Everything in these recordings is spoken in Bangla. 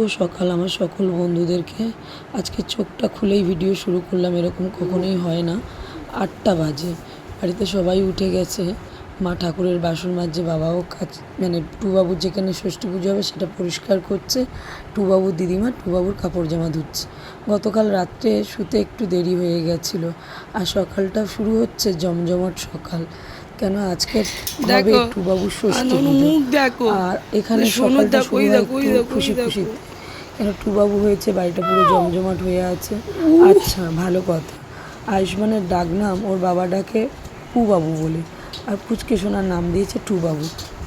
ও সকাল আমার সকল বন্ধুদেরকে। আজকে চোখটা খুলেই ভিডিও শুরু করলাম এরকম কখনোই হয় না। আটটা বাজে। বাড়িতে সবাই উঠে গেছে। মা ঠাকুরের বাসন মাজছে বাবাও কাজ মানে টুবাবুর যেখানে ষষ্ঠী পুজো হবে সেটা পরিষ্কার করছে। টুবাবুর দিদিমা টুবাবুর কাপড় জামা ধুচ্ছে। গতকাল রাত্রে শুতে একটু দেরি হয়ে গেছিল। আর সকালটা শুরু হচ্ছে জমজমাট সকাল। কেন আজকের হবে দেখো, টুবাবুর ষষ্ঠী। আর এখানে সকালটা শুরু হয় খুশি। খুশি কেন টুবাবু হয়েছে বাড়িটা পুরো জমজমাট হয়ে আছে। আচ্ছা ভালো কথা। আয়ুষ্মানের ডাক নাম ওর বাবা ডাকে পুবাবু বলে। আর পুচকে সোনার নাম দিয়েছে টুবাবু।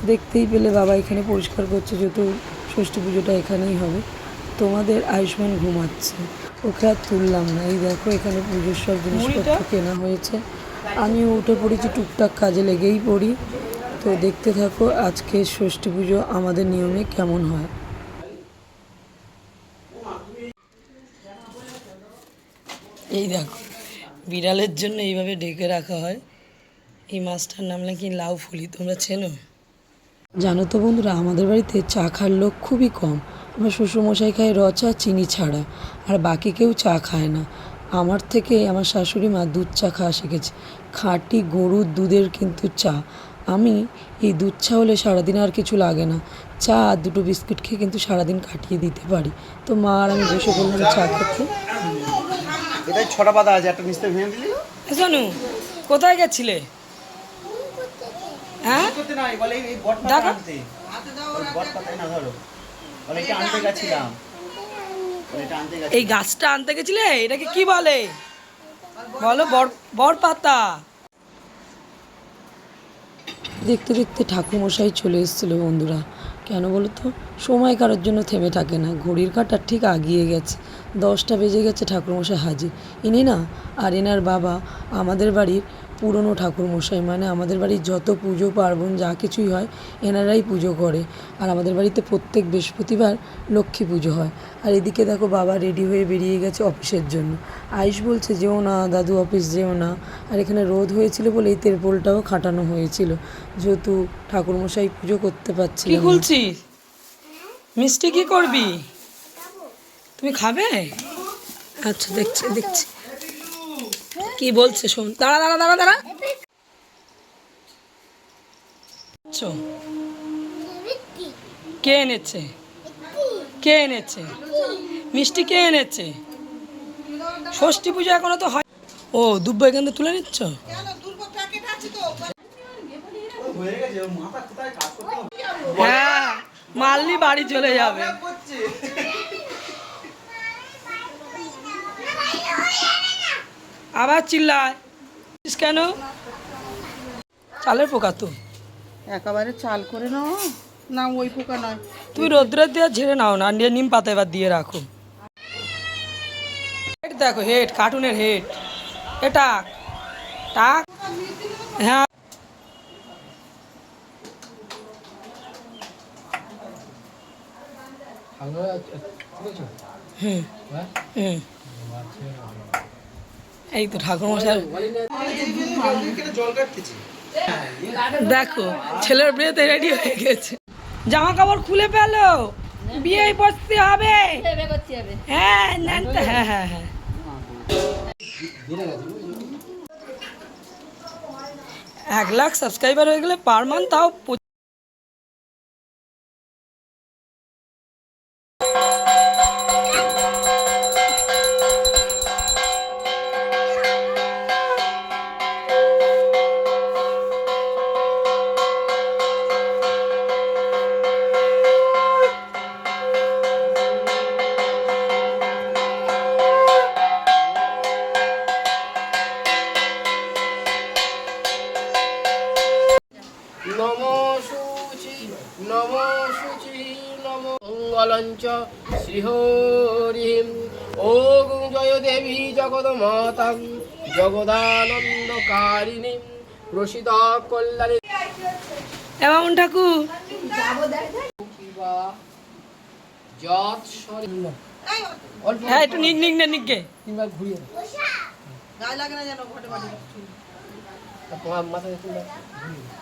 দেখতেই পেলে বাবা এখানে পরিষ্কার করছে যেহেতু ষষ্ঠী পুজোটা এখানেই হবে। তোমাদের আয়ুষ্মান ঘুমাচ্ছে। ওকে আর তুললাম না। এই দেখো এখানে পুজোর সব জিনিসপত্র কেনা হয়েছে। আমিও উঠে পড়েছি টুকটাক কাজে লেগেই পড়ি। তো দেখতে থাকো আজকে ষষ্ঠী পুজো আমাদের নিয়মে কেমন হয়। এই দেখো, বিড়ালের জন্য এইভাবে ডেকে রাখা হয়। এই মাছটার নাম নাকি লাউ ফুলি, তোমরা চেনো? জানো তো বন্ধুরা, আমাদের বাড়িতে চা খাওয়ার লোক খুবই কম। আমার শ্বশুরমশাই খায় র চা চিনি ছাড়া, আর বাকি কেউ চা খায় না। আমার থেকে আমার শাশুড়ি মা দুধ চা খাওয়া শিখেছে। খাঁটি গরুর দুধের কিন্তু চা। আমি এই দুধ চা হলে সারাদিন আর কিছু লাগে না। চা আর দুটো বিস্কুট খেয়ে কিন্তু সারাদিন কাটিয়ে দিতে পারি। তো মা আর আমি বসে বললাম চা খেতে। ছটা পাতা আছে একটা নিচে ভেঙে দিলি। শোনু কোথায় গেছিলে? হ্যাঁ? এই গাছটা আনতে গেছিলে? এটাকে কি বলে? বলো বর বর পাতা দেখতে দেখতে ঠাকুমশাই চলে এসেছিল বন্ধুরা। কেন বলো তো? সময় কারোর জন্য থেমে থাকে না। ঘড়ির কাটার ঠিক আগিয়ে গেছে। দশটা বেজে গেছে ঠাকুরমশাই হাজির। ইনি না আর এনার বাবা আমাদের বাড়ির পুরনো ঠাকুরমশাই মানে আমাদের বাড়ির যত পুজো পার্বণ যা কিছুই হয় এনারাই পুজো করে। আর আমাদের বাড়িতে প্রত্যেক বৃহস্পতিবার লক্ষ্মী পুজো হয়। আর এদিকে দেখো বাবা রেডি হয়ে বেরিয়ে গেছে অফিসের জন্য। আয়ুষ বলছে যেও না দাদু অফিস যেও না। আর এখানে রোদ হয়েছিল বলে এই তেরপোলটাও খাটানো হয়েছিল। যেহেতু ঠাকুরমশাই পুজো করতে পারছি কি খুলছিস মিষ্টি কি করবি? তুমি খাবে? আচ্ছা দেখছি দেখছি। কি বলছে শোন? দাঁড়া দাঁড়া দাঁড়া দাঁড়া। আচ্ছা। কে এনেছে? কে এনেছে? মিষ্টি কে এনেছে? ষষ্ঠী পুজো এখনও তো হয় ও, দুব্ব এখান থেকে তুলে নিচ্ছ? হয়ে মারলি বাড়ি চলে যাবে। আবার চিল্লায়। কেন? চালের পোকা তো। একেবারে চাল করে নাও। না ওই পোকা নয়। তুই রোদ্রে দিয়ে ঝেড়ে নাও না নিয়ে নিম পাতা এবার দিয়ে রাখো। হেড দেখো হেড কার্টুনের হেড। এটা টাক হ্যাঁ। হুম হুম এই তো ঠাকুরমশাই। জল কাটতেছি দেখো, ছেলের বিয়েতে রেডি হয়ে গেছে। জামা কাপড় খুলে পেল বিয়ে বসতে হবে। হ্যাঁ হ্যাঁ হ্যাঁ হ্যাঁ। এক লাখ সাবস্ক্রাইবার হয়ে গেলে পার মান্থ তাও নম শুচি নম শুচি নম মঙ্গলঞ্চ শ্রীহরিম ওম জয় দেবী জগদমাতাম জগদানন্দকারিণী প্রসিদ কল্যাণী এমন ঠাকুর হ্যাঁ একটু নিক নিক না নিকে তিনবার ঘুরিয়ে গায়ে লাগে না যেন ঘটে তোমার মাথায় তিনবার ঘুরিয়ে দাও।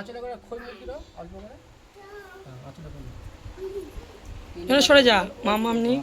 আঁচলে করে খই অল্প করে? হ্যাঁ আঁচলে করে এখানে সরে যা মাম নেই